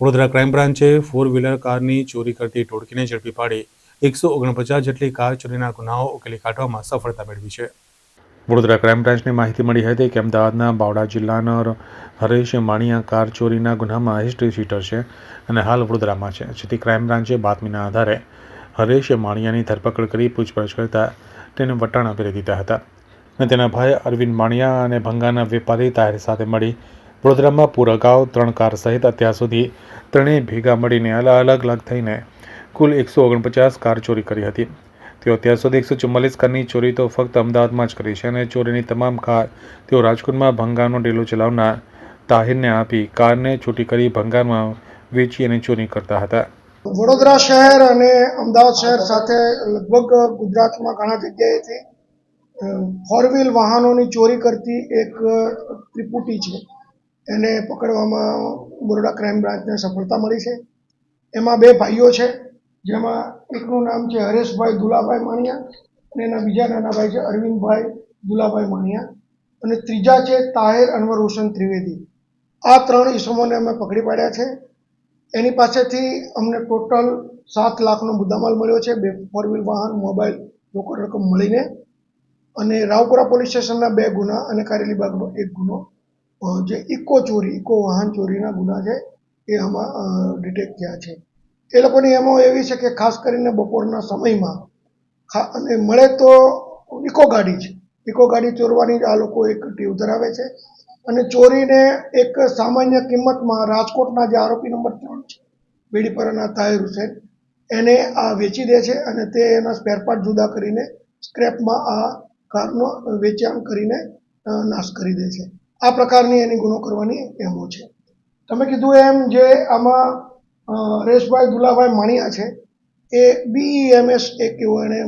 Vadodara crime બ્રાન્ચે four wheeler કારની ચોરી કરતી ટોળકીને ઝડપી પાડી એકસો ઓગણપચાસ જેટલી કાર ચોરીના ગુનાઓ ઉકેલી કાઢવામાં સફળતા મેળવી છે. વડોદરા ક્રાઇમ બ્રાન્ચને માહિતી મળી હતી કે અમદાવાદના બાવડા જિલ્લાના હરેશ માણિયા કાર ચોરીના ગુનામાં હિસ્ટ્રી શીટર છે અને હાલ વડોદરામાં છે. જેથી ક્રાઇમ બ્રાન્ચે બાતમીના આધારે હરેશ માણિયાની ધરપકડ કરી પૂછપરછ કરતા તેને વટાણા કરી દીધા હતા. અને તેના ભાઈ અરવિંદ માણિયા અને ભંગાના વેપારી તાહેર સાથે મળી વડોદરામાં પૂર ત્રણ કાર સહિત અત્યાર સુધી ત્રણેય ભેગા મળીને અલગ અલગ અલગ થઈને કુલ એકસો ઓગણપચાસ કાર ચોરી કરી હતી. તેઓ અત્યાર સુધી એકસો ચુમ્માલીસ કારની ચોરી તો ફક્ત અમદાવાદમાં જ કરી છે અને ચોરીની તમામ કાર તેઓ રાજકોટમાં ભંગારનો ડેલો ચલાવનાર તાહિરને આપી કારને છૂટી કરી ભંગારમાં વેચી અને ચોરી કરતા હતા. વડોદરા શહેર અને અમદાવાદ શહેર સાથે લગભગ ગુજરાતમાં ઘણા જગ્યાએથી ફોર વ્હીલ વાહનોની ચોરી કરતી એક ત્રિપુટી છે. એને પકડવામાં બરોડા ક્રાઇમ બ્રાન્ચને સફળતા મળી છે. એમાં બે ભાઈઓ છે, જેમાં એકનું નામ છે હરેશભાઈ દુલાભાઈ માણિયા અને એના બીજા નાના ભાઈ છે અરવિંદભાઈ દુલાભાઈ માણિયા. અને ત્રીજા છે તાહેર અનવર હુસેન ત્રિવેદી. આ ત્રણ ઈસમોને અમે પકડી પાડ્યા છે. એની પાસેથી અમને ટોટલ સાત લાખનો મુદ્દામાલ મળ્યો છે, બે ફોર વ્હીલ વાહન, મોબાઈલ, રોકડ રકમ મળીને. અને રાવપુરા પોલીસ સ્ટેશનના બે ગુના અને કારેલીબાગનો એક ગુનો. જે ઇકો ચોરી, ઇકો વાહન ચોરીના ગુના છે એ આમાં ડિટેક્ટ થયા છે. એ લોકોની એમો એવી છે કે ખાસ કરીને બપોરના સમયમાં અને મળે તો ઇકો ગાડી છે ઇકો ગાડી ચોરવાની આ લોકો એક ટીવ ધરાવે છે. અને ચોરીને એક સામાન્ય કિંમતમાં રાજકોટના જે આરોપી નંબર ત્રણ છે બીડીપરાના તાહિર હુસેન, એને આ વેચી દે છે અને તે એના સ્પેરપાર્ટ જુદા કરીને સ્ક્રેપમાં આ કારનો વેચાણ કરીને નાશ કરી દે છે. આ પ્રકારની એની ગુનો કરવાની એમો છે. તમે કીધું એમ જે આમાં રેશભાઈ દુલાભાઈ માણિયા છે, એ બીઈએમએસ એક એવો એણે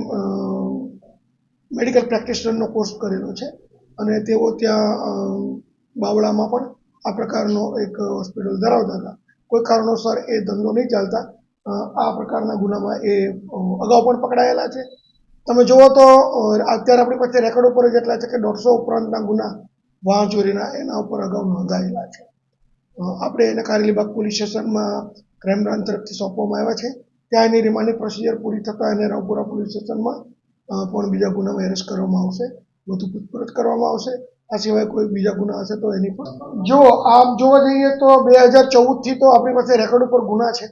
મેડિકલ પ્રેક્ટિશનરનો કોર્સ કરેલો છે અને તેઓ ત્યાં બાવળામાં પણ આ પ્રકારનો એક હોસ્પિટલ ધરાવતા હતા. કોઈ કારણોસર એ ધંધો નહીં ચાલતા. આ પ્રકારના ગુનામાં એ અગાઉ પણ પકડાયેલા છે. તમે જુઓ તો અત્યારે આપણી પાસે રેકોર્ડ ઉપર જ એટલા છે કે દોઢસો ઉપરાંતના ગુના વાહન ચોરીના એના ઉપર અગાઉ નોંધાયેલા છે. આપણે એને કારેલીબાગ પોલીસ સ્ટેશનમાં ક્રાઇમ બ્રાન્ચ તરફથી સોંપવામાં આવ્યા છે. ત્યાં એની રિમાન્ડની પ્રોસિજર પૂરી થતાં એને રાવપુરા પોલીસ સ્ટેશનમાં પણ બીજા ગુનામાં એરેસ્ટ કરવામાં આવશે. વધુ પૂછપરછ કરવામાં આવશે. આ સિવાય કોઈ બીજા ગુના હશે તો એની પણ જો આમ જોવા જઈએ તો બે હજાર ચૌદથી તો આપણી પાસે રેકોર્ડ ઉપર ગુના છે.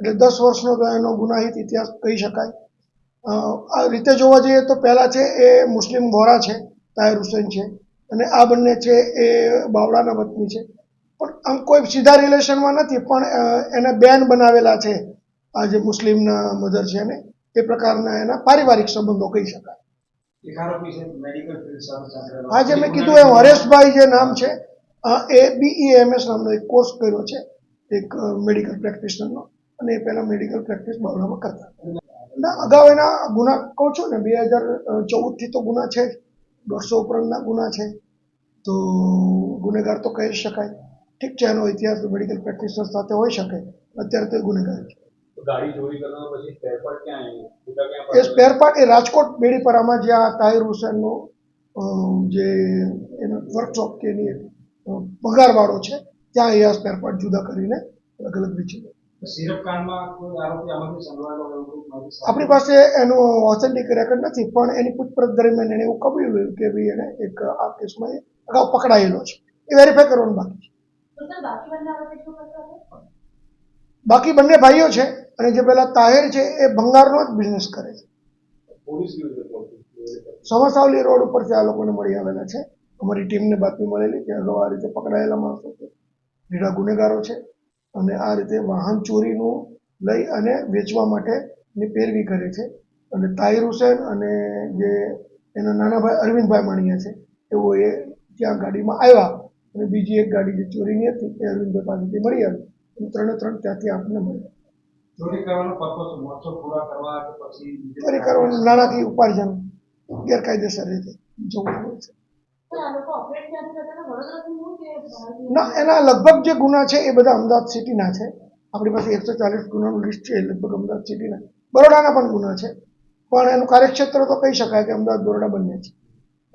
એટલે દસ વર્ષનો તો એનો ગુનાહિત ઇતિહાસ કહી શકાય. આ રીતે જોવા જઈએ તો પહેલાં છે એ મુસ્લિમ વોરા છે તાયર હુસેન છે. અને આ બંને છે એ બાવળાના વતની છે. પણ આમ કોઈ સીધા રિલેશનમાં નથી પણ એને બેન બનાવેલા છે આ જે મુસ્લિમના મધર છે ને એ પ્રકારના એના પારિવારિક સંબંધો કહી શકાય. આ જે મેં કીધું એમ હરેશભાઈ જે નામ છે એ બીઈએમએસ નામનો એક કોર્સ કર્યો છે એક મેડિકલ પ્રેક્ટિશનરનો અને એ પહેલાં મેડિકલ પ્રેક્ટિસ બાવળામાં કરતા. ના અગાઉ એના ગુના કહું છું ને બે હજાર ચૌદથી તો ગુના છે જ. દોઢસો ઉપરાંતના ગુના છે તો ગુનેગાર તો કહી શકાય. ઠીક છે એનો ઇતિહાસ મેડિકલ પ્રેક્ટિશનર સાથે હોઈ શકે અત્યારે તો એ ગુનેગાર છે. એ? સ્પેર પાર્ટ એ રાજકોટ બેડીપરામાં જે આ તાહિર હુસેનનો જે એનો વર્કશોપ કે એની પગારવાળો છે ત્યાં એ આ સ્પેર પાર્ટ જુદા કરીને અલગ અલગ વેચી આપણી પાસે એનું ઓથેન્ટિક રેકોર્ડ નથી પણ એની પૂછપરછ દરમિયાન એણે એવું કબૂલ્યું કે ભાઈ એને એક આ કેસમાં અગાઉ પકડાયેલો છે. એ વેરીફાઈ કરવાનું બાકી છે. બાકી બંને ભાઈઓ છે અને જે પેલા તાહેર છે એ ભંગારનો જ બિઝનેસ કરે છે? સમસાવલી રોડ ઉપરથી આ લોકોને મળી આવેલા છે. અમારી ટીમને બાતમી મળેલી કે અગાઉ આ રીતે પકડાયેલા માણસો છે. ગુનેગારો છે. અને આ રીતે વાહન ચોરીનું લઈ અને વેચવા માટેની પેરવી કરે છે. અને તાહિર હુસેન અને જે એના નાના ભાઈ અરવિંદભાઈ માણિયા છે એવો એ ત્યાં ગાડીમાં આવ્યા અને બીજી એક ગાડી જે ચોરીની હતી એ અરવિંદભાઈ પાસેથી મળી આવી. અને ત્રણે ત્રણ ત્યાંથી આપણને મળ્યા ચોરી કરવાનો પર્પસ મોરચો પૂરા કરવા કે પછી બીજે ચોરી કરવાનું નાણાકીય ઉપાર્જન ગેરકાયદેસર રીતે જોવું પડે છે. ના, એના લગભગ જે ગુના છે એ બધા અમદાવાદ સિટીના છે. આપણી પાસે એકસો ચાલીસ ગુનાનું લિસ્ટ છે લગભગ અમદાવાદ સિટીના. બરોડાના પણ ગુના છે. પણ એનું કાર્યક્ષેત્ર તો કહી શકાય કે અમદાવાદ બરોડા બંને છે.